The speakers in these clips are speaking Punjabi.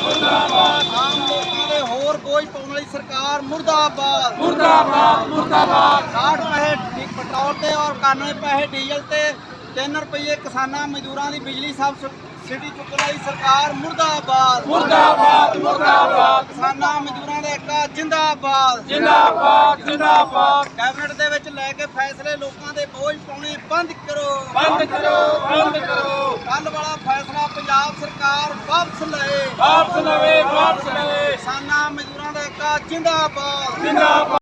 ਮੁਰਦਾਬਾਦ। ਮੁਰਦਾਬਾਦ ਆਮ ਲੋਕਾਂ ਦੇ ਹੋਰ ਬੋਝ ਪਾਉਣ ਵਾਲੀ ਸਰਕਾਰ ਮੁਰਦਾਬਾਦ। ਮੁਰਦਾਬਾਦ ਮੁਰਦਾਬਾਦ। 60 ਪੈਸੇ ਡੀ- ਪੈਟਰੋਲ ਤੇ ਔਰ 91 ਪੈਸੇ ਡੀਜ਼ਲ ਤੇ 3 ਰੁਪਏ ਕਿਸਾਨਾਂ ਮਜ਼ਦੂਰਾਂ ਦੀ ਬਿਜਲੀ ਸਬਸਿਡੀ ਚੁੱਕਣ ਵਾਲੀ ਸਰਕਾਰ ਮੁਰਦਾਬਾਦ। ਮੁਰਦਾਬਾਦ ਮੁਰਦਾਬਾਦ। ਕਿਸਾਨਾਂ ਮਜ਼ਦੂਰਾਂ ਦਾ ਏਕਾ ਜਿੰਦਾਬਾਦ। ਜਿੰਦਾਬਾਦ ਜਿੰਦਾਬਾਦ। ਕੈਬਨਿਟ ਦੇ ਵਿੱਚ ਲੈ ਕੇ ਫੈਸਲੇ ਲੋਕਾਂ ਦੇ ਬੋਝ ਪਾਉਣੇ ਬੰਦ ਕਰੋ। ਬੰਦ ਕਰੋ ਬੰਦ ਕਰੋ। ਕੱਲ ਵਾਲਾ ਪੰਜਾਬ ਸਰਕਾਰ ਵਾਪਸ ਲਏ ਵਾਪਸ ਲਵੇ ਵਾਪਸ ਲਵੇ। ਕਿਸਾਨਾਂ ਮਜ਼ਦੂਰਾਂ ਦਾ ਏਕਾ ਜਿੰਦਾਬਾਦ ਜਿੰਦਾਬਾਦ।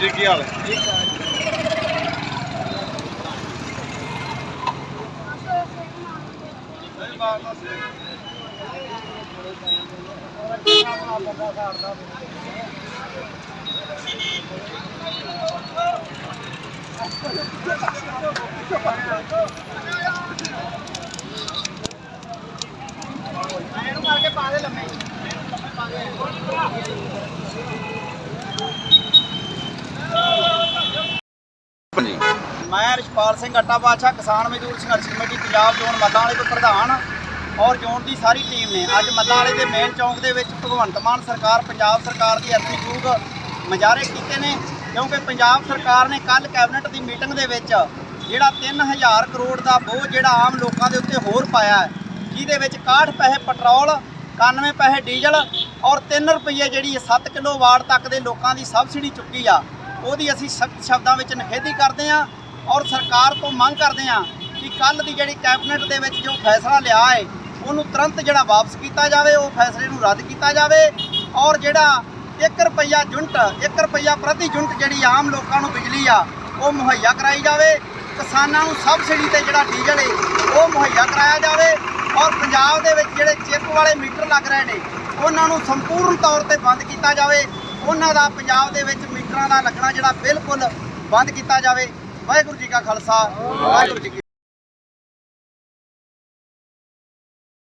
ਜੀ ਕੀ ਹਾਲ ਹੈ? ਇਹਨੂੰ ਕਰਕੇ ਪਾ ਦੇ ਲੰਮੇ ਮੈਂ ਰਿਸ਼ਪਾਲ ਸਿੰਘ ਅੱਟਾ ਬਾਦਸ਼ਾਹ ਕਿਸਾਨ ਮਜ਼ਦੂਰ ਸੰਘਰਸ਼ ਕਮੇਟੀ, ਪੰਜਾਬ ਜ਼ੋਨ ਮੱਲਾਂ ਵਾਲੇ ਤੋਂ ਪ੍ਰਧਾਨ। ਔਰ ਜ਼ੋਨ ਦੀ ਸਾਰੀ ਟੀਮ ਨੇ। ਅੱਜ ਮੱਲਾਂ ਵਾਲੇ ਦੇ ਮੇਨ ਚੌਂਕ ਦੇ ਵਿੱਚ ਭਗਵੰਤ ਮਾਨ ਸਰਕਾਰ, ਪੰਜਾਬ ਸਰਕਾਰ ਦੀ ਅਰਥੀ ਯੂਗ ਮੁਜ਼ਾਹਰੇ ਕੀਤੇ ਨੇ, ਕਿਉਂਕਿ ਪੰਜਾਬ ਸਰਕਾਰ ਨੇ ਕੱਲ ਕੈਬਨਿਟ ਦੀ ਮੀਟਿੰਗ ਦੇ ਵਿੱਚ ਜਿਹੜਾ 3000 ਕਰੋੜ ਦਾ ਬੋਝ ਜਿਹੜਾ ਆਮ ਲੋਕਾਂ ਦੇ ਉੱਤੇ ਹੋਰ ਪਾਇਆ ਹੈ, ਜਿਹਦੇ ਵਿੱਚ 61 ਪੈਸੇ ਪੈਟਰੋਲ 91 ਪੈਸੇ ਡੀਜ਼ਲ ਔਰ 3 ਰੁਪਏ ਜਿਹੜੀ 7 ਕਿਲੋ ਵਾਟ ਤੱਕ ਦੇ ਲੋਕਾਂ ਦੀ ਸਬਸਿਡੀ ਚੁੱਕੀ ਆ, ਉਹਦੀ ਅਸੀਂ ਸਖਤ ਸ਼ਬਦਾਂ ਵਿੱਚ ਨਿਖੇਧੀ ਕਰਦੇ ਹਾਂ ਔਰ ਸਰਕਾਰ ਤੋਂ ਮੰਗ ਕਰਦੇ ਹਾਂ ਕਿ ਕੱਲ ਦੀ ਜਿਹੜੀ ਕੈਬਨਿਟ ਦੇ ਵਿੱਚ ਜੋ ਫੈਸਲਾ ਲਿਆ ਹੈ ਉਹਨੂੰ ਤੁਰੰਤ ਜਿਹੜਾ ਵਾਪਸ ਕੀਤਾ ਜਾਵੇ, ਉਹ ਫੈਸਲੇ ਨੂੰ ਰੱਦ ਕੀਤਾ ਜਾਵੇ ਔਰ ਜਿਹੜਾ 1 ਰੁਪਈਆ ਯੂਨਿਟ 1 ਰੁਪਈਆ ਪ੍ਰਤੀ ਯੂਨਿਟ ਜਿਹੜੀ ਆਮ ਲੋਕਾਂ ਨੂੰ ਬਿਜਲੀ ਆ, ਉਹ ਮੁਹੱਈਆ ਕਰਾਈ ਜਾਵੇ। ਕਿਸਾਨਾਂ ਨੂੰ ਸਬਸਿਡੀ ਤੇ ਜਿਹੜਾ ਡੀਜ਼ਲ ਏ, ਉਹ ਮੁਹੱਈਆ ਕਰਾਇਆ ਜਾਵੇ ਔਰ ਪੰਜਾਬ ਦੇ ਵਿੱਚ ਜਿਹੜੇ ਚਿੱਪ ਵਾਲੇ ਮੀਟਰ ਲੱਗ ਰਹੇ ਨੇ, ਉਹਨਾਂ ਨੂੰ ਸੰਪੂਰਨ ਤੌਰ ਤੇ ਬੰਦ ਕੀਤਾ ਜਾਵੇ। ਉਹਨਾਂ ਦਾ ਪੰਜਾਬ ਦੇ ਵਿੱਚ ਮੀਟਰਾਂ ਦਾ ਲੱਗਣਾ ਜਿਹੜਾ ਬਿਲਕੁਲ ਬੰਦ ਕੀਤਾ ਜਾਵੇ। ਵਾਹਿਗੁਰੂ ਜੀ ਕਾ ਖਾਲਸਾ, ਵਾਹਿਗੁਰੂ ਜੀ ਕੀ